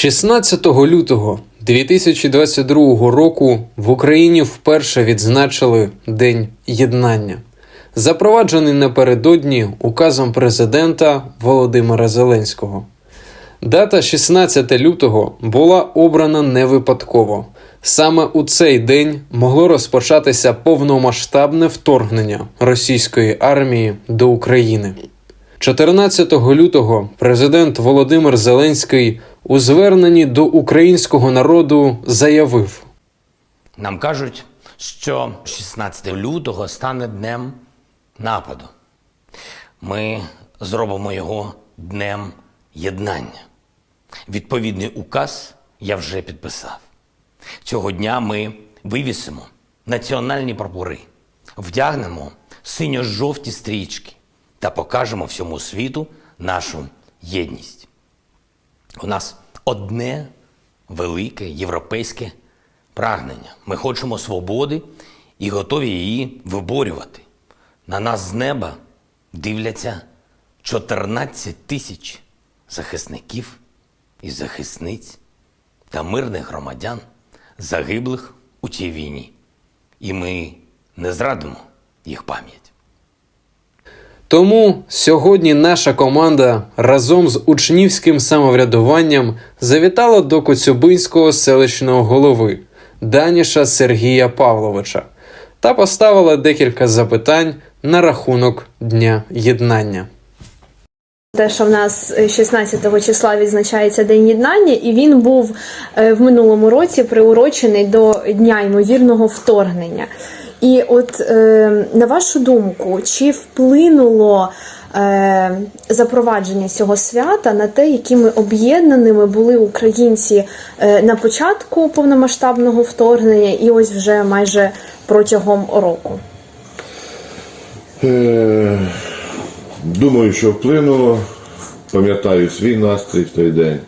16 лютого 2022 року в Україні вперше відзначили День Єднання, запроваджений напередодні указом президента Володимира Зеленського. Дата 16 лютого була обрана не випадково. Саме у цей день могло розпочатися повномасштабне вторгнення російської армії до України. 14 лютого президент Володимир Зеленський у зверненні до українського народу заявив: Нам кажуть, що 16 лютого стане днем нападу. Ми зробимо його днем єднання. Відповідний указ я вже підписав. Цього дня ми вивісимо національні прапори, вдягнемо синьо-жовті стрічки та покажемо всьому світу нашу єдність. У нас одне велике європейське прагнення. Ми хочемо свободи і готові її виборювати. На нас з неба дивляться 14 тисяч захисників і захисниць та мирних громадян, загиблих у цій війні. І ми не зрадимо їх пам'ять. Тому сьогодні наша команда разом з учнівським самоврядуванням завітала до Коцюбинського селищного голови Даніша Сергія Павловича та поставила декілька запитань на рахунок Дня Єднання. Те, що в нас е, 16 числа відзначається День єднання, і він був е, в минулому році приурочений до дня ймовірного вторгнення. І от е, на вашу думку, чи вплинуло е, запровадження цього свята на те, якими об'єднаними були українці е, на початку повномасштабного вторгнення, і ось вже майже протягом року? Е, Думаю, що вплинуло. Пам'ятаю свій настрій в той день.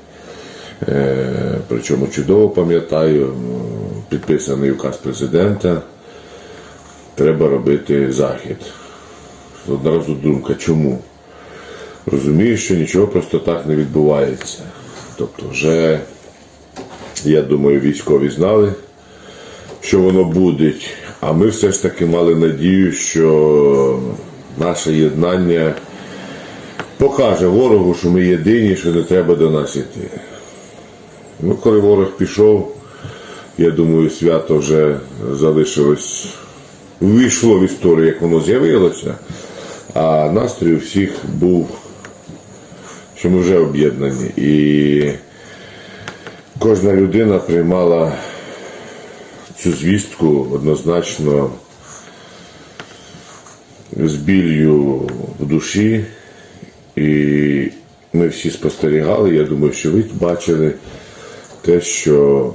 Е, Причому чудово пам'ятаю, підписаний указ президента. Треба робити захід. Одразу думка, чому? Розумію, що нічого просто так не відбувається. Тобто, вже, я думаю, військові знали, що воно буде. А ми все ж таки мали надію, що наше єднання покаже ворогу, що ми єдині, що не треба до нас іти. Ну, коли ворог пішов, я думаю, свято вже залишилось, увійшло в історію, як воно з'явилося, а настрій у всіх був, що ми вже об'єднані. І кожна людина приймала цю звістку однозначно з біллю в душі. І ми всі спостерігали. Я думаю, що ви бачили те, що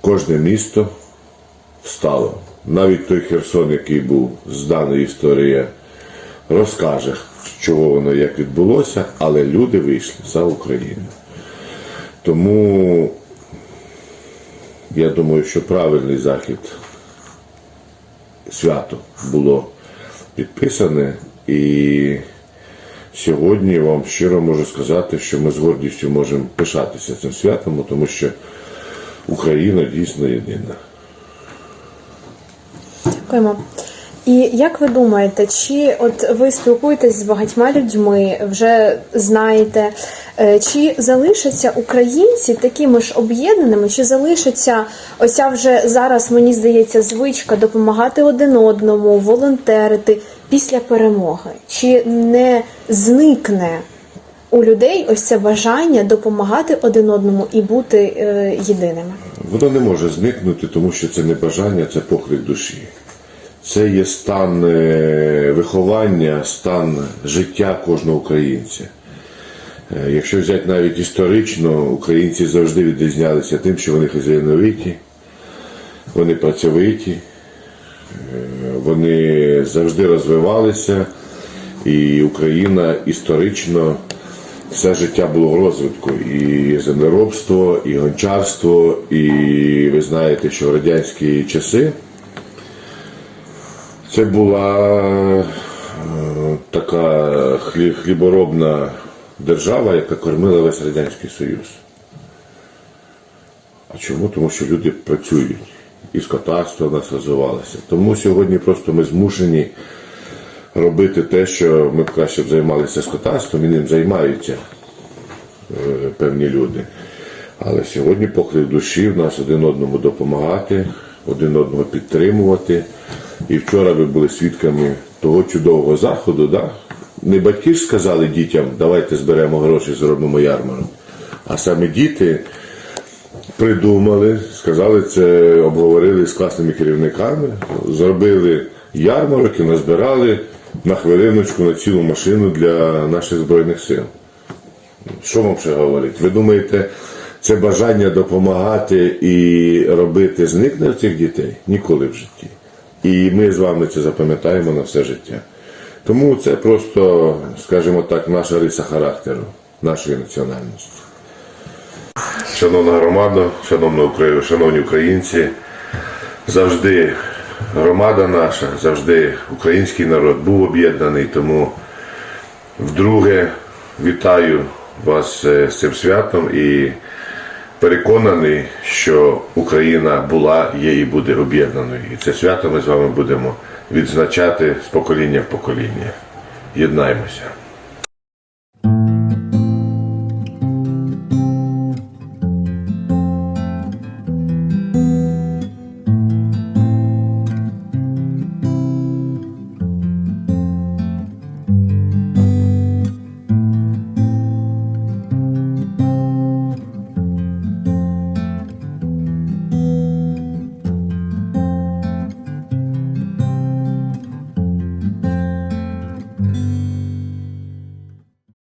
кожне місто встало. Навіть той Херсон, який був зданий історія, розкаже, чого воно як відбулося, але люди вийшли за Україну. Тому я думаю, що правильний захід свято було підписане і сьогодні вам щиро можу сказати, що ми з гордістю можемо пишатися цим святом, тому що Україна дійсно єдина. Дякуємо. І як ви думаєте, чи от ви спілкуєтесь з багатьма людьми, вже знаєте, е, чи залишаться українці такими ж об'єднаними, чи залишиться оця вже зараз, мені здається, звичка допомагати один одному, волонтерити після перемоги? Чи не зникне у людей ось це бажання допомагати один одному і бути е, єдиними? Воно не може зникнути, тому що це не бажання, це поклик душі. Це є стан е, виховання, стан життя кожного українця. Е, Якщо взяти навіть історично, українці завжди відрізнялися тим, що вони хазяйновиті, вони працьовиті, е, вони завжди розвивалися, і Україна історично все життя було в розвитку. І землеробство, і гончарство, і ви знаєте, що в радянські часи це була е, така хліборобна держава, яка кормила весь Радянський Союз. А Чому? Тому що люди працюють. І скотарство в нас розвивалося. Тому сьогодні просто ми змушені робити те, що ми б краще б займалися скотарством, і ним займаються е, певні люди. Але сьогодні поклик душі в нас один одному допомагати, один одного підтримувати. І вчора ви були свідками того чудового заходу. Да? Не батьки ж сказали дітям, давайте зберемо гроші, зробимо ярмарок. А саме діти придумали, сказали це, обговорили з класними керівниками, зробили ярмарок і назбирали на хвилиночку на цілу машину для наших збройних сил. Що вам ще говорити? Ви думаєте, це бажання допомагати і робити зникне цих дітей? Ніколи в житті. І ми з вами це запам'ятаємо на все життя. Тому це просто, скажімо так, наша риса характеру, нашої національності. Шановна громада, шановна шановні українці, завжди громада наша, завжди український народ був об'єднаний, тому вдруге вітаю вас е, з цим святом і переконаний, що Україна була, є і буде об'єднаною. І це свято ми з вами будемо відзначати з покоління в покоління. Єднаймося.